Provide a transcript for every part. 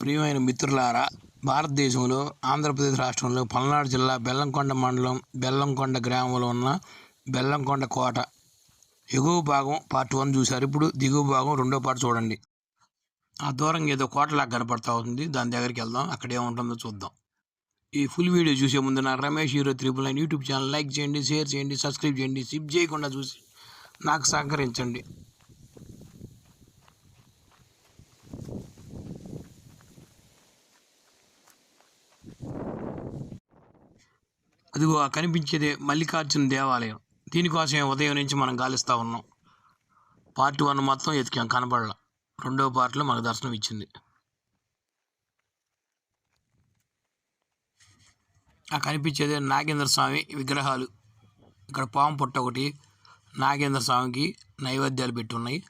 ప్రియమైన మిత్రులారా భారతదేశంలో ఆంధ్రప్రదేశ్ రాష్ట్రంలో పల్నాడు జిల్లా బెల్లంకొండ మండలం బెల్లంకొండ గ్రామంలో ఉన్న బెల్లంకొండ కోట. ఎగువ భాగం పార్ట్ వన్ చూశారు. ఇప్పుడు దిగువ భాగం రెండో పార్ట్ చూడండి. ఆ దూరంగా ఏదో కోటలాగా కనపడతా ఉంది. దాని దగ్గరికి వెళ్దాం. అక్కడ ఏముంటుందో చూద్దాం. ఈ ఫుల్ వీడియో చూసే ముందు నా Ramesh hero triple nine YouTube channel like చేయండి షేర్ చేయండి సబ్స్క్రైబ్ చేయండి సిప్ చేయకుండా చూసి నాకు సహకరించండి. అదిగో ఆ కనిపించేదే మల్లికార్జున దేవాలయం. దీనికోసమే ఉదయం నుంచి మనం గాలిస్తూ ఉన్నాం. పార్ట్ వన్ మొత్తం ఎతికాం కనబడలా. రెండో పార్ట్లో మనకు దర్శనం ఇచ్చింది. ఆ కనిపించేదే నాగేంద్ర స్వామి విగ్రహాలు. ఇక్కడ పాము పుట్ట ఒకటి నాగేంద్ర స్వామికి నైవేద్యాలు పెట్టి ఉన్నాయి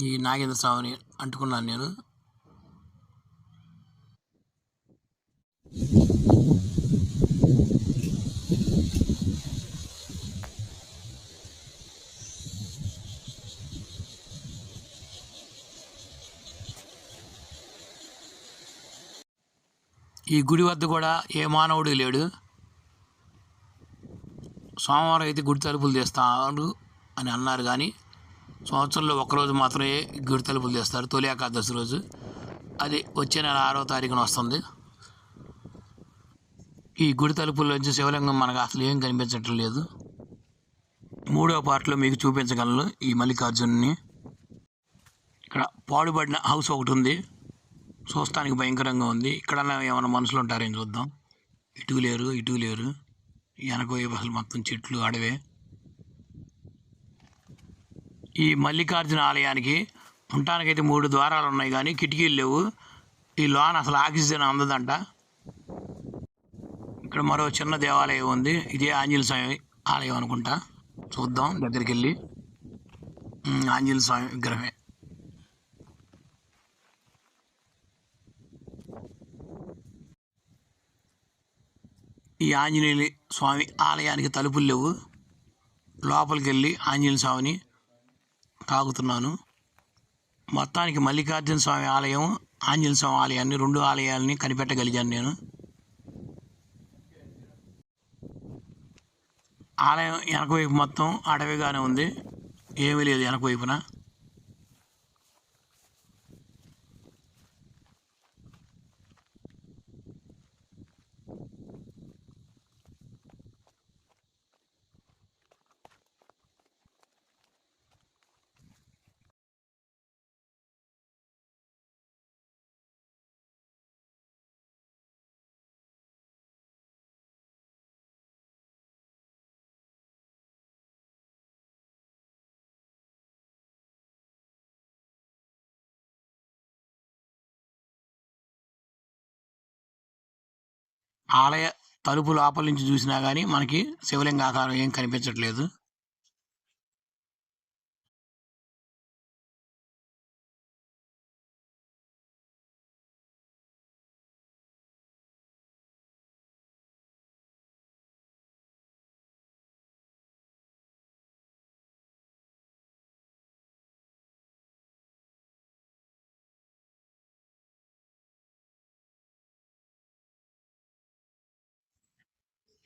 ఈ నాగేంద్ర స్వామిని అంటుకున్నాను నేను. ఈ గుడి వద్ద కూడా ఏ మానవుడు లేడు. సోమవారం అయితే గుడి తలుపులు తీస్తారు అని అన్నారు కానీ సంవత్సరంలో ఒకరోజు మాత్రమే గుడి తలుపులు తీస్తారు తొలి ఏకాదశి రోజు. అది వచ్చే నెల ఆరో తారీఖున వస్తుంది. ఈ గుడి తలుపుల్లోంచి శివలింగం మనకు అసలు ఏం కనిపించటం లేదు. మూడో పార్ట్లో మీకు చూపించగలను ఈ మల్లికార్జున్ని. ఇక్కడ పాడుబడిన హౌస్ ఒకటి ఉంది. చూస్తానికి భయంకరంగా ఉంది. ఇక్కడ ఏమైనా మనుషులు ఉంటారేం చూద్దాం. ఇటు లేరు ఇటు లేరు. వెనక అసలు మొత్తం చెట్లు అడవే. ఈ మల్లికార్జున ఆలయానికి ఉండటానికైతే మూడు ద్వారాలు ఉన్నాయి కానీ కిటికీలు లేవు. ఈ లోన అసలు ఆక్సిజన్ అందదంట. ఇక్కడ మరో చిన్న దేవాలయం ఉంది. ఇదే ఆంజనేయ స్వామి ఆలయం అనుకుంటా. చూద్దాం దగ్గరికి వెళ్ళి ఆంజనేయ స్వామి విగ్రహమే. ఈ ఆంజనేయ స్వామి ఆలయానికి తలుపులు లేవు. లోపలికి వెళ్ళి ఆంజనేయ స్వామిని తాగుతున్నాను మొత్తానికి మల్లికార్జున స్వామి ఆలయం ఆంజనేయ స్వామి ఆలయాన్ని రెండు ఆలయాలని కనిపెట్టగలిగాను నేను. ఆలయం వెనక వైపు మొత్తం అడవిగానే ఉంది. ఏమీ లేదు వెనక ఆలయ తలుపు లోపల నుంచి చూసినా కానీ మనకి శివలింగ ఆకారం ఏం కనిపించట్లేదు.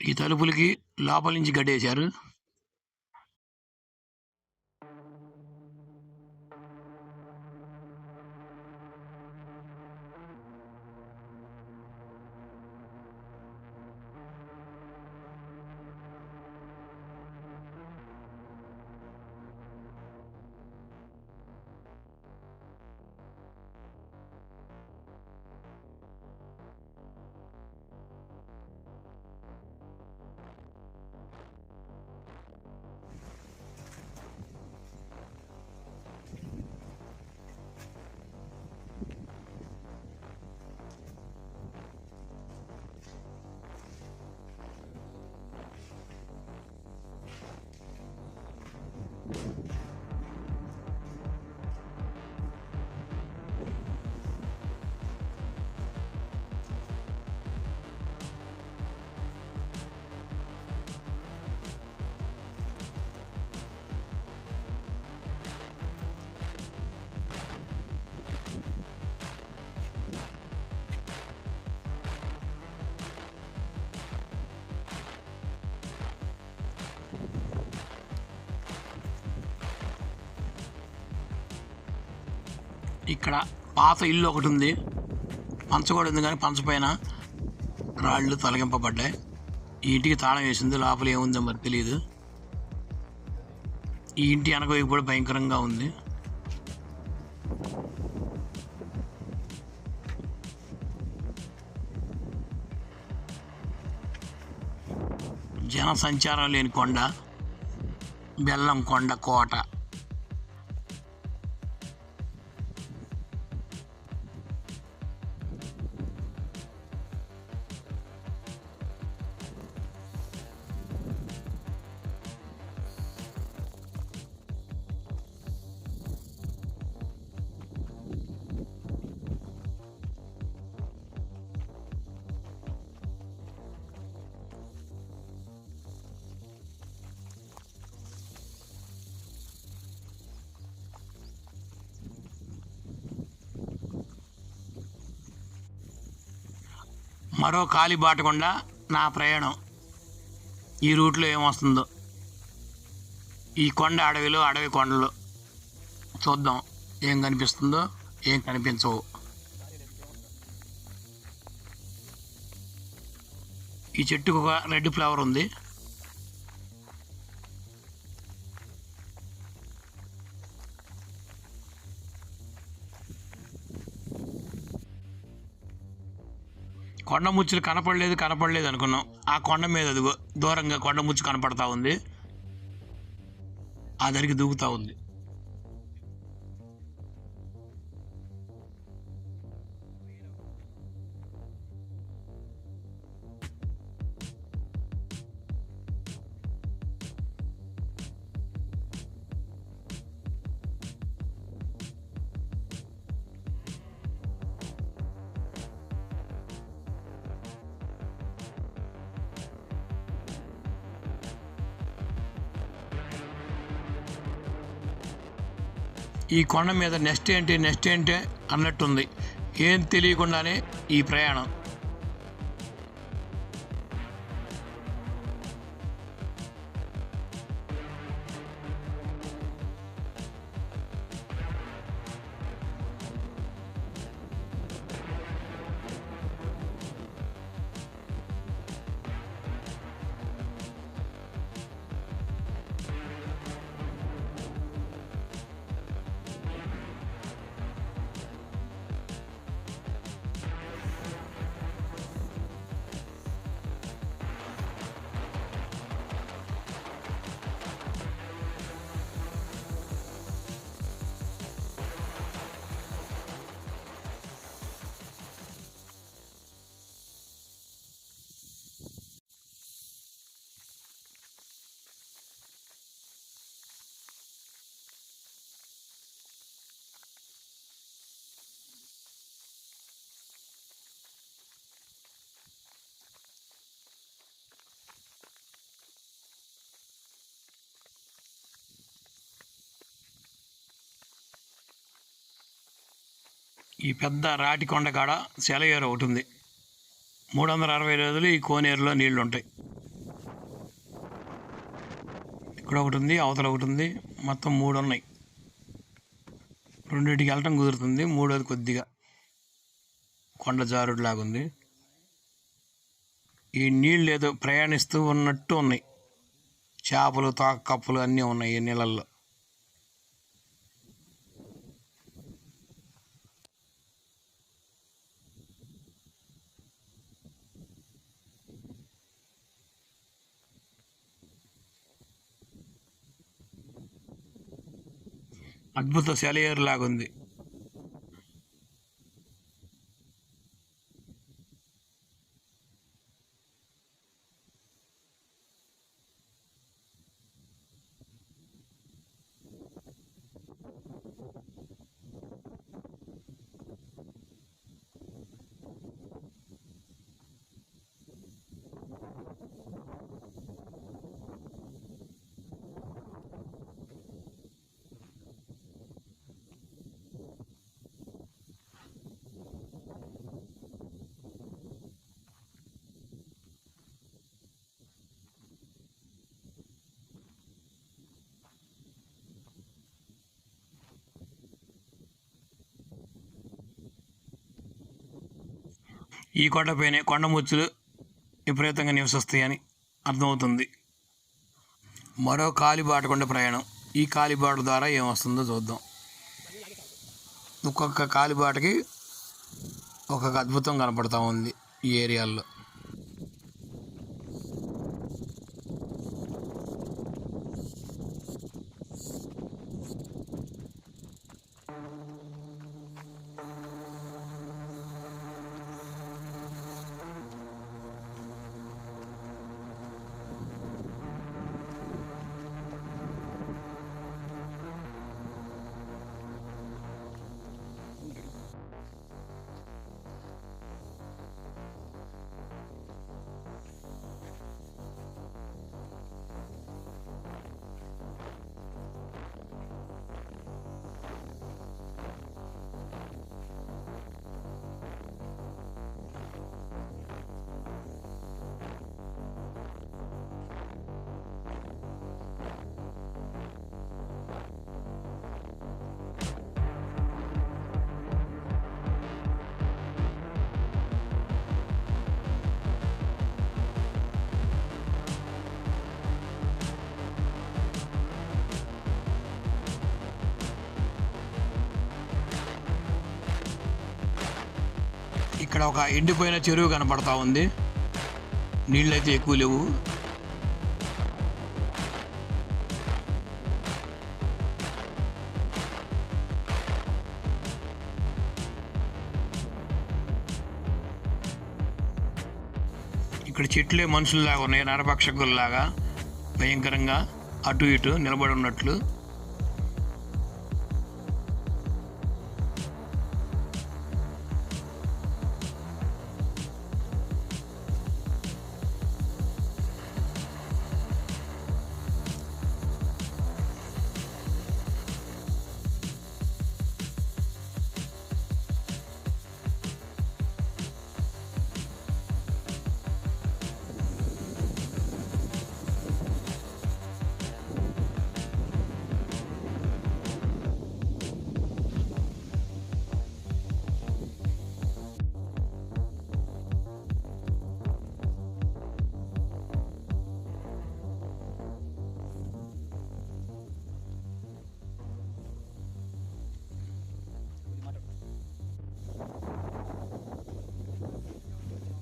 ఈ తలుపులకి లోపల నుంచి గడ్డేశారు. ఇక్కడ పాత ఇల్లు ఒకటి ఉంది. పంచ కూడా ఉంది కానీ పంచ పైన రాళ్ళు తొలగింపబడ్డాయి. ఈ ఇంటికి తాళం వేసింది. లోపల ఏముందో మరి తెలియదు ఈ ఇంటి వెనక వైపు కూడా భయంకరంగా ఉంది. జన సంచారం లేని కొండ బెల్లం కొండ కోట. మరో ఖాళీ బాటకుండా నా ప్రయాణం. ఈ రూట్లో ఏమొస్తుందో. ఈ కొండ అడవిలో అడవి కొండలు. చూద్దాం ఏం కనిపిస్తుందో ఏం కనిపించవు. ఈ చెట్టుకు ఒక రెడ్ ఫ్లవర్ ఉంది. కొండ ముచ్చులు కనపడలేదు కనపడలేదు అనుకున్నాం. ఆ కొండ మీద అదిగో దూరంగా కొండ ముచ్చు కనపడతా ఉంది. ఆ దరికి దూకుతా ఉంది. ఈ కొండ మీద నెక్స్ట్ ఏంటి నెక్స్ట్ ఏంటి అన్నట్టుంది. ఏం తెలియకుండానే ఈ ప్రయాణం. ఈ పెద్ద రాటి కొండ కాడ సెలయేరు ఒకటి ఉంది. మూడు వందల అరవై రోజులు ఈ కోనేరులో నీళ్ళు ఉంటాయి ఇక్కడ ఒకటి ఉంది అవతల ఒకటి ఉంది మొత్తం మూడు ఉన్నాయి రెండింటికి వెళ్ళటం కుదురుతుంది మూడోది కొద్దిగా కొండ జారుడు ఉంది ఈ నీళ్ళు ఏదో ప్రయాణిస్తూ ఉన్నట్టు ఉన్నాయి. చేపలు తాక కప్పులు అన్నీ ఉన్నాయి ఈ నీళ్ళల్లో. అద్భుత. సెలయేరు లాగుంది ఈ కొండపైనే కొండముచ్చులు విపరీతంగా నివసిస్తాయని అర్థమవుతుంది. మరో కాలిబాట కొండ ప్రయాణం. ఈ కాలిబాట ద్వారా ఏమొస్తుందో చూద్దాం. ఒక్కొక్క కాలిబాటకి ఒక్కొక్క అద్భుతం కనపడతా ఉంది ఈ ఏరియాల్లో ఇక్కడ ఒక ఎండిపోయిన చెరువు కనపడతా ఉంది. నీళ్ళైతే ఎక్కువ లేవు. ఇక్కడ చెట్లే మనుషుల్లాగా ఉన్నాయి నరపక్షకుల్లాగా. భయంకరంగా అటు ఇటు నిలబడి ఉన్నట్లు.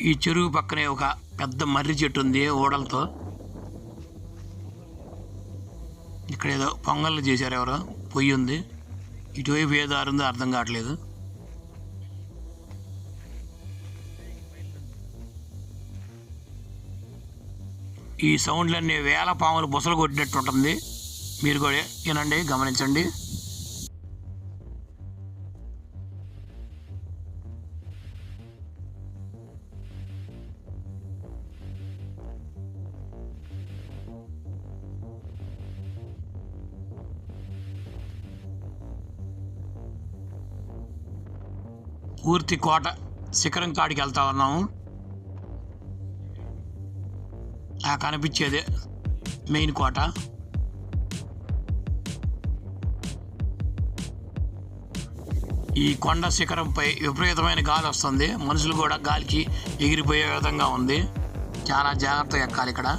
ఈ చెరువు పక్కనే ఒక పెద్ద మర్రి చెట్టు ఉంది ఓడలతో. ఇక్కడ ఏదో పొంగళ్ళు చేశారు ఎవరో పొయ్యి ఉంది. ఇటువైపు ఏ దారి ఉందో అర్థం కావట్లేదు. ఈ సౌండ్లన్నీ వేల పాములు బుసలు కొట్టినట్టు ఉంటుంది. మీరు కూడా వినండి గమనించండి. పూర్తి కోట శిఖరం కాడికి వెళ్తా ఉన్నాము. ఆ కనిపించేదే మెయిన్ కోట. ఈ కొండ శిఖరంపై విపరీతమైన గాలి వస్తుంది. మనుషులు కూడా గాలికి ఎగిరిపోయే విధంగా ఉంది. చాలా జాగ్రత్తగా ఎక్కాలి ఇక్కడ.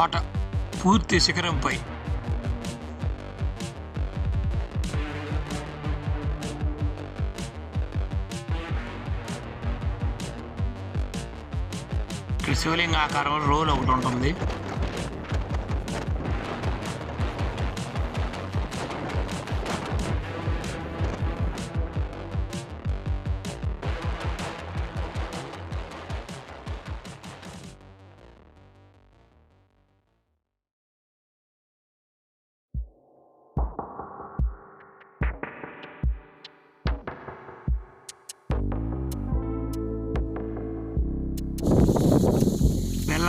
కోట పూర్తి శిఖరంపై. ఇక్కడ శివలింగ ఆకారం రోల్ ఒకటి ఉంటుంది.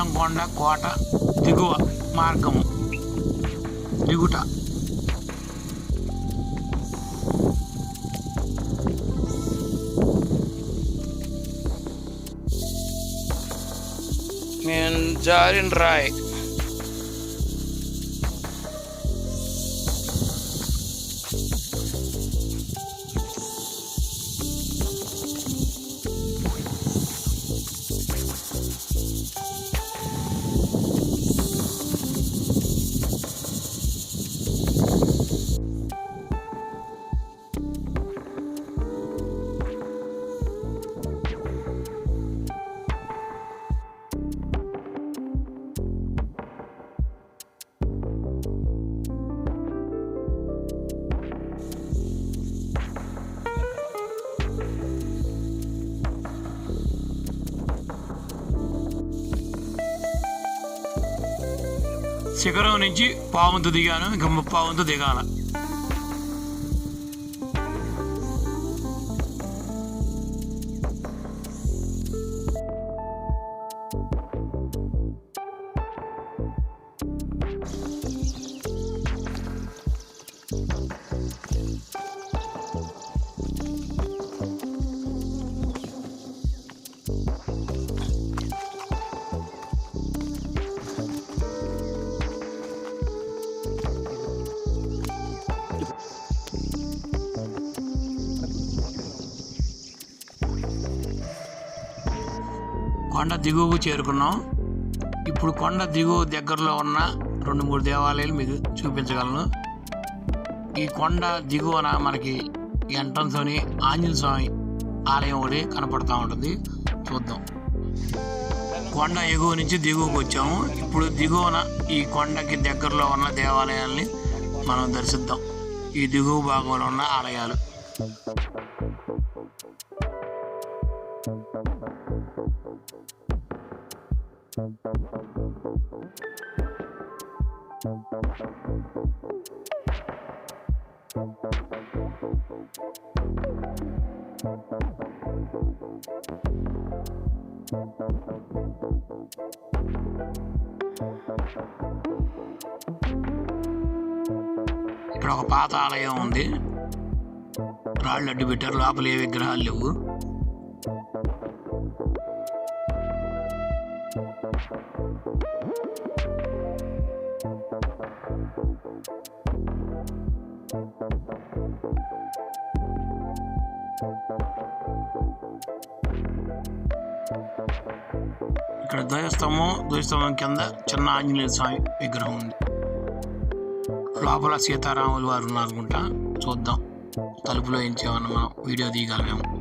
బెల్లంకొండ కోట దిగువ మార్గము దిగుట. నేను జారిన్ రాయ్. శిఖరం నుంచి పావుంతు దిగాను ఇంకా పావుంతు దిగాల కొండ దిగువకు చేరుకున్నాం. ఇప్పుడు కొండ దిగువ దగ్గరలో ఉన్న రెండు మూడు దేవాలయాలు మీకు చూపించగలను. ఈ కొండ దిగువన మనకి ఎంట్రన్స్తోని ఆంజనేయ స్వామి ఆలయం ఒకటి కనపడుతూ ఉంటుంది. చూద్దాం. కొండ ఎగువ నుంచి దిగువకు వచ్చాము. ఇప్పుడు దిగువన ఈ కొండకి దగ్గరలో ఉన్న దేవాలయాల్ని మనం దర్శిద్దాం. ఈ దిగువ భాగంలో ఉన్న ఆలయాలు. ఇక్కడ ఒక పాత ఆలయం ఉంది. రాళ్ళు అడ్డు పెట్టారు లోపల ఏ విగ్రహాలు లేవు. ఇక్కడ ధ్వజస్తంభం ధ్వజస్తంభం కింద చిన్న ఆంజనేయ స్వామి విగ్రహం ఉంది. లోపల సీతారాములు వారు ఉన్నారనుకుంటా చూద్దాం. తలుపులో ఏం చేయమన్నా మనం వీడియో తీయగలమేమో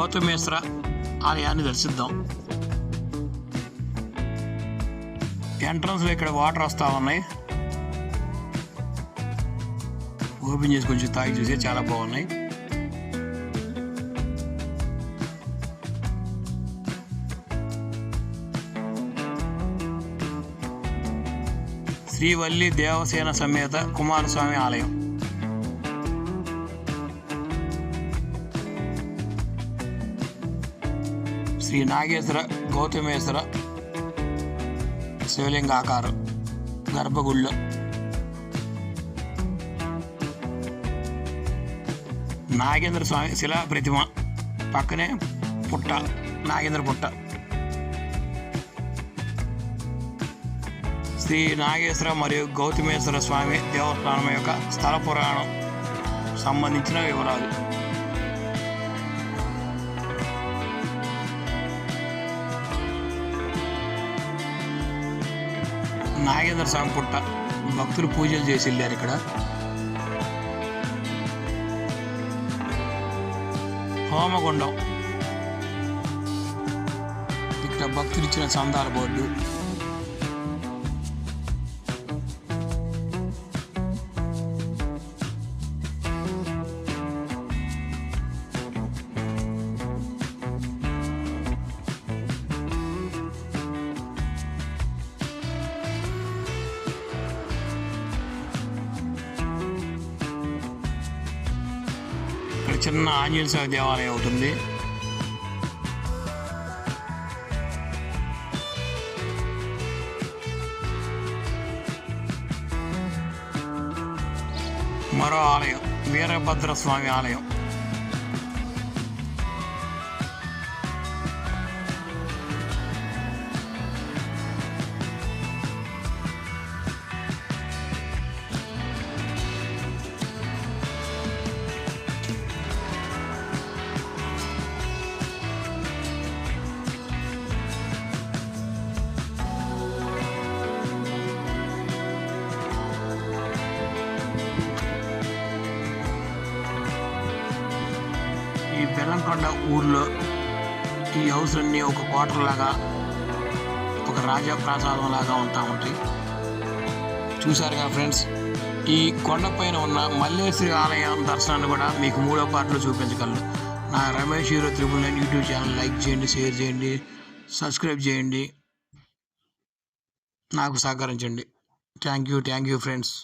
గౌతమేశ్వర ఆలయాన్ని దర్శిద్దాం ఎంట్రన్స్లో ఇక్కడ వాటర్ వస్తూ ఉన్నాయి ఓపెన్ చేసి కొంచెం తాగి చూసే చాలా బాగున్నాయి శ్రీవల్లి దేవసేన సమేత కుమారస్వామి ఆలయం శ్రీ నాగేశ్వర గౌతమేశ్వర శివలింగాకారం గర్భగుళ్ళు. నాగేంద్ర స్వామి శిలా ప్రతిమ పక్కనే పుట్ట నాగేంద్ర పుట్ట. శ్రీ నాగేశ్వర మరియు గౌతమేశ్వర స్వామి దేవస్థానం యొక్క స్థల పురాణం సంబంధించిన వివరాలు. నాగేంద్ర స్వామి పుట్ట. భక్తులు పూజలు చేసి వెళ్ళారు ఇక్కడ. హోమగుండం. ఇక్కడ భక్తులు ఇచ్చిన చందాల బోర్డు. చిన్న ఆంజనేయ స్వామి దేవాలయం అవుతుంది మరో ఆలయం వీరభద్ర స్వామి ఆలయం. కొండ ఊర్లో ఈ హౌస్లన్నీ ఒక క్వార్టర్ లాగా ఒక రాజా ప్రాసాదం లాగా ఉంటా ఉంటాయి. చూసారుగా ఫ్రెండ్స్ ఈ కొండపైన ఉన్న మల్లేశ్వరి ఆలయం దర్శనాన్ని కూడా మీకు మూడో పార్ట్లో చూపించగలను. నా Ramesh hero triple nine YouTube channel like చేయండి షేర్ చేయండి సబ్స్క్రైబ్ చేయండి. నాకు సహకరించండి. Thank you thank you friends